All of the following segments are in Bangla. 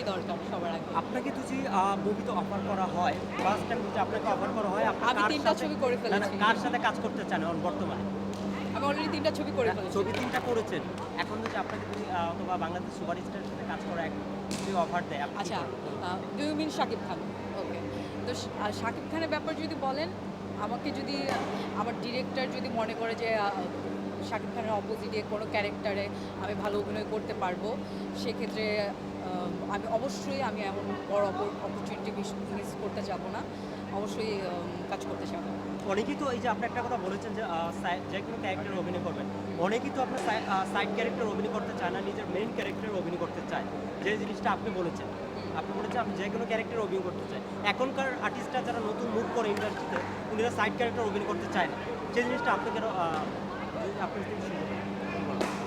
এটাই দরকার সবার আগে। আপনাকে যদি মুভিতে অফার করা হয় ফার্স্ট টাইম যদি আপনাকে অফার করা হয় আপনি আমি তিনটা ছবি করে ফেলেছি। কার সাথে কাজ করতে চান বর্তমানে? আমি অলরেডি তিনটা ছবি করে ফেলেছি। ছবি তিনটা করেছেন। এখন যদি আপনাকে যদি অথবা বাংলাদেশ সুপারস্টারের সাথে কাজ করা এক যদি অফার দেয় আচ্ছা? Do you mean Shakib Khan. Okay. তো শাকিব খানের ব্যাপার যদি বলেন আমাকে যদি আমার ডিরেক্টর যদি মনে করে যে শাকিব খানের অপোজিটে কোনো ক্যারেক্টারে আমি ভালো অভিনয় করতে পারব। সেক্ষেত্রে আমি অবশ্যই আমি এমন বড় অপর অপরচুনিটি মিস করতে যাব না। অবশ্যই কাজ করতে চাবো অনেকেই তো এই যে আপনি একটা কথা বলেছেন যে যে কোনো ক্যারেক্টার অভিনয় করবেন। অনেকেই তো আপনার সাইড ক্যারেক্টার অভিনয় করতে চায় না, নিজের মেইন ক্যারেক্টার অভিনয় করতে চায়। যে জিনিসটা আপনি বলেছেন। আপনি বলেছেন আপনি যে কোনো ক্যারেক্টার অভিনয় করতে চায়। এখনকার আর্টিস্টরা যারা নতুন মুভ করে ইন্ডাস্ট্রিতে উনিরা সাইড ক্যারেক্টার অভিনয় করতে চায় না। সেই জিনিসটা আপনি কেন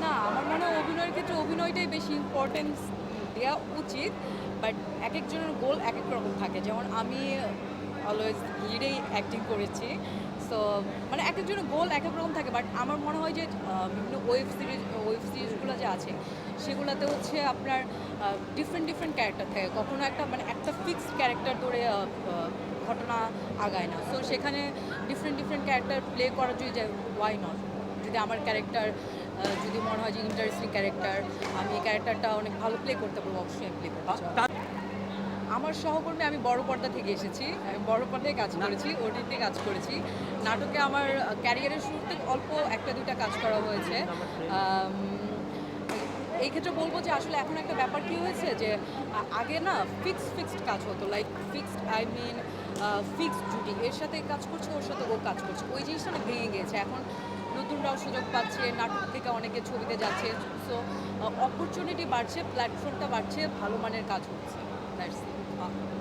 না, আমার মনে হয় অভিনয়ের ক্ষেত্রে অভিনয়টাই বেশি ইম্পর্টেন্স দেওয়া উচিত বাট এক একজনের গোল এক এক রকম থাকে। যেমন আমি অলওয়েজ লিডেই অ্যাক্টিং করেছি সো মানে এক একজনের গোল এক এক রকম থাকে বাট আমার মনে হয় যে বিভিন্ন ওয়েব সিরিজ ওয়েব সিরিজগুলো যে আছে, সেগুলোতে হচ্ছে আপনার ডিফারেন্ট ডিফারেন্ট ক্যারেক্টার থাকে। কখনো একটা মানে একটা ফিক্সড ক্যারেক্টার ধরে ঘটনা আগায় না। সো সেখানে ডিফারেন্ট ডিফারেন্ট ক্যারেক্টার প্লে করা যদি যায় ওয়াই নট যদি আমার ক্যারেক্টার যদি মনে হয় যে ইন্টারেস্টিং ক্যারেক্টার আমি এই ক্যারেক্টারটা অনেক ভালো প্লে করতে পারব অবশ্যই আমি প্লে করতে আমার সহকর্মী আমি বড় পর্দা থেকে এসেছি আমি বড় পর্দায় কাজ করেছি ওটিতে কাজ করেছি। নাটকে আমার ক্যারিয়ারের শুরুতে অল্প একটা দুইটা কাজ করা হয়েছে। এই ক্ষেত্রে বলব যে আসলে এখন একটা ব্যাপার কি হয়েছে যে আগে না ফিক্সড ফিক্সড কাজ হতো like fixed I mean fixed জুটি এর সাথে কাজ করছে ওর সাথে ও কাজ করছে ওই জিনিসটা না ভেঙে গিয়েছে। এখন নতুনরাও সুযোগ পাচ্ছে নাটক থেকে অনেকে ছবিতে যাচ্ছে সো অপরচুনিটি বাড়ছে প্ল্যাটফর্মটা বাড়ছে ভালো মানের কাজ হচ্ছে.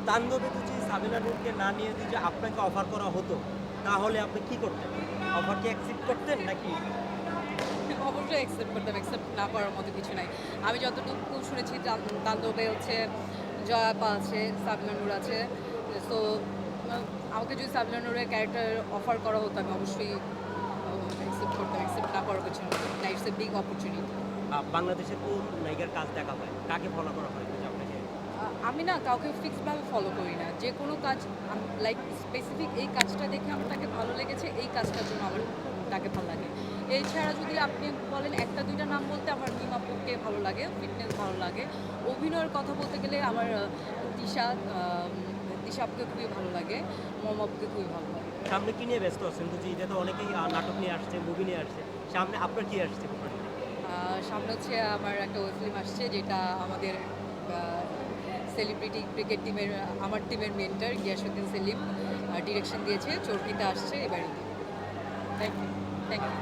তাণ্ডবে যদি সাবিনা নূরকে না নিয়ে যদি আপনাকে অফার করা হতো তাহলে আপনি কি করতেন? অফার কি অ্যাকসেপ্ট করতেন নাকি? অবশ্যই অ্যাকসেপ্ট করতাম অ্যাকসেপ্ট না করার মতো কিছু নাই। আমি যতটুকু শুনেছি তাণ্ডবে হচ্ছে জয়াপা আছে সাবিনা নূর আছে সো আমাকে যদি সাবিনা নূরের ক্যারেক্টার অফার করা হতো আমি অবশ্যই অ্যাকসেপ্ট করতাম অ্যাকসেপ্ট না করার কিছু না it's a big opportunity ah, বাংলাদেশের কোন নায়িকার কাজ দেখা হয়? কাকে ফলো করা হয়? আপনাকে আমি না কাউকে ফিক্সডভাবে ফলো করি না। যে কোনো কাজ লাইক স্পেসিফিক এই কাজটা দেখে আমার তাকে ভালো লেগেছে এই কাজটার জন্য আমার তাকে ভালো লাগে। এছাড়া যদি আপনি বলেন একটা দুইটা নাম বলতে আমার মিমাপুকে ভালো লাগে ফিটনেস ভালো লাগে। অভিনয়ের কথা বলতে গেলে আমার দিশা দিশাপকে খুবই ভালো লাগে মমাপুকে খুবই ভালো লাগে। সামনে কি নিয়ে ব্যস্ত আছেন? বুঝি এটা তো অনেকেই নাটক নিয়ে আসছে মুভি নিয়ে আসছে। সামনে আপনার কি আসছে সামনে হচ্ছে আমার একটা ওয়েব ফিল্ম আসছে, যেটা আমাদের সেলিব্রিটি ক্রিকেট টিমের আমার টিমের মেন্টার গিয়াসুদ্দিন সেলিম ডিরেকশন দিয়েছে। চরকিতে আসছে, এবারে। Thank you thank you